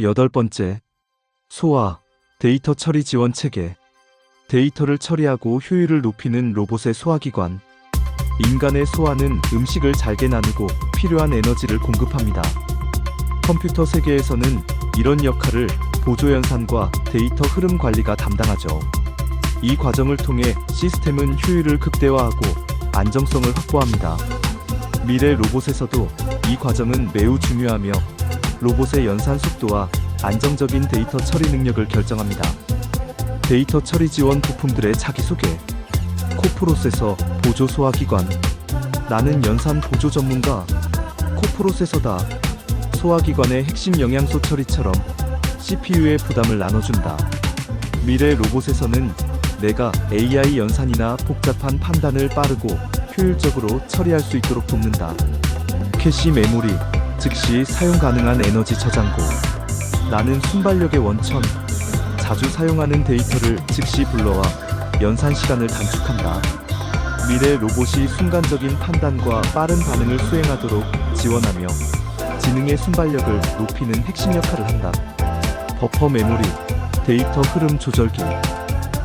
여덟 번째, 소화, 데이터 처리 지원 체계. 데이터를 처리하고 효율을 높이는 로봇의 소화기관. 인간의 소화는 음식을 잘게 나누고 필요한 에너지를 공급합니다. 컴퓨터 세계에서는 이런 역할을 보조 연산과 데이터 흐름 관리가 담당하죠. 이 과정을 통해 시스템은 효율을 극대화하고 안정성을 확보합니다. 미래 로봇에서도 이 과정은 매우 중요하며 로봇의 연산 속도와 안정적인 데이터 처리 능력을 결정합니다. 데이터 처리 지원 부품들의 자기소개. 코프로세서 보조 소화기관. 나는 연산 보조 전문가. 코프로세서다. 소화기관의 핵심 영양소 처리처럼 CPU의 부담을 나눠준다. 미래 로봇에서는 내가 AI 연산이나 복잡한 판단을 빠르고 효율적으로 처리할 수 있도록 돕는다. 캐시 메모리, 즉시 사용 가능한 에너지 저장고. 나는 순발력의 원천. 자주 사용하는 데이터를 즉시 불러와 연산 시간을 단축한다. 미래 로봇이 순간적인 판단과 빠른 반응을 수행하도록 지원하며 지능의 순발력을 높이는 핵심 역할을 한다. 버퍼 메모리, 데이터 흐름 조절기.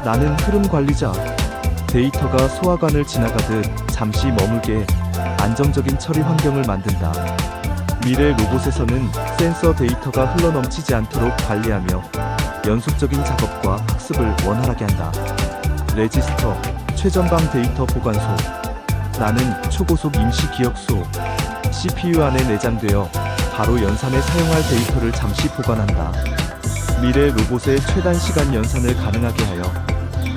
나는 흐름 관리자. 데이터가 소화관을 지나가듯 잠시 머물게 안정적인 처리 환경을 만든다. 미래 로봇에서는 센서 데이터가 흘러넘치지 않도록 관리하며 연속적인 작업과 학습을 원활하게 한다. 레지스터, 최전방 데이터 보관소. 나는 초고속 임시 기억소. CPU 안에 내장되어 바로 연산에 사용할 데이터를 잠시 보관한다. 미래 로봇의 최단 시간 연산을 가능하게 하여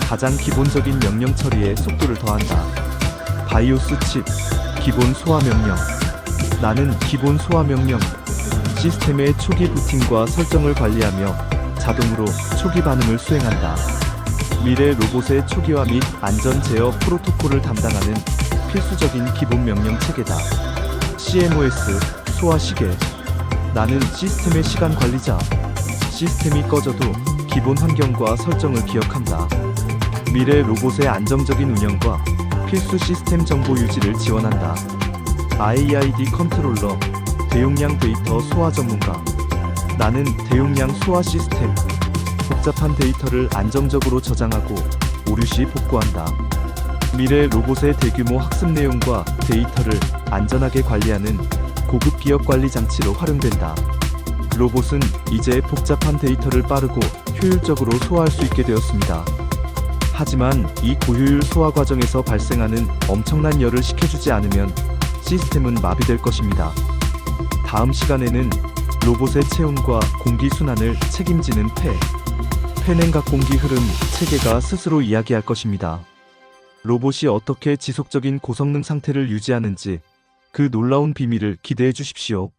가장 기본적인 명령 처리에 속도를 더한다. 바이오스 칩, 기본 소화 명령. 나는 기본 소화 명령. 시스템의 초기 부팅과 설정을 관리하며 자동으로 초기 반응을 수행한다. 미래 로봇의 초기화 및 안전 제어 프로토콜을 담당하는 필수적인 기본 명령 체계다. CMOS 소화 시계. 나는 시스템의 시간 관리자. 시스템이 꺼져도 기본 환경과 설정을 기억한다. 미래 로봇의 안정적인 운영과 필수 시스템 정보 유지를 지원한다. IID 컨트롤러, 대용량 데이터 소화 전문가. 나는 대용량 소화 시스템, 복잡한 데이터를 안정적으로 저장하고 오류 시 복구한다. 미래 로봇의 대규모 학습 내용과 데이터를 안전하게 관리하는 고급 기억 관리 장치로 활용된다. 로봇은 이제 복잡한 데이터를 빠르고 효율적으로 소화할 수 있게 되었습니다. 하지만 이 고효율 소화 과정에서 발생하는 엄청난 열을 식혀주지 않으면 시스템은 마비될 것입니다. 다음 시간에는 로봇의 체온과 공기 순환을 책임지는 폐, 폐냉각 공기 흐름 체계가 스스로 이야기할 것입니다. 로봇이 어떻게 지속적인 고성능 상태를 유지하는지 그 놀라운 비밀을 기대해 주십시오.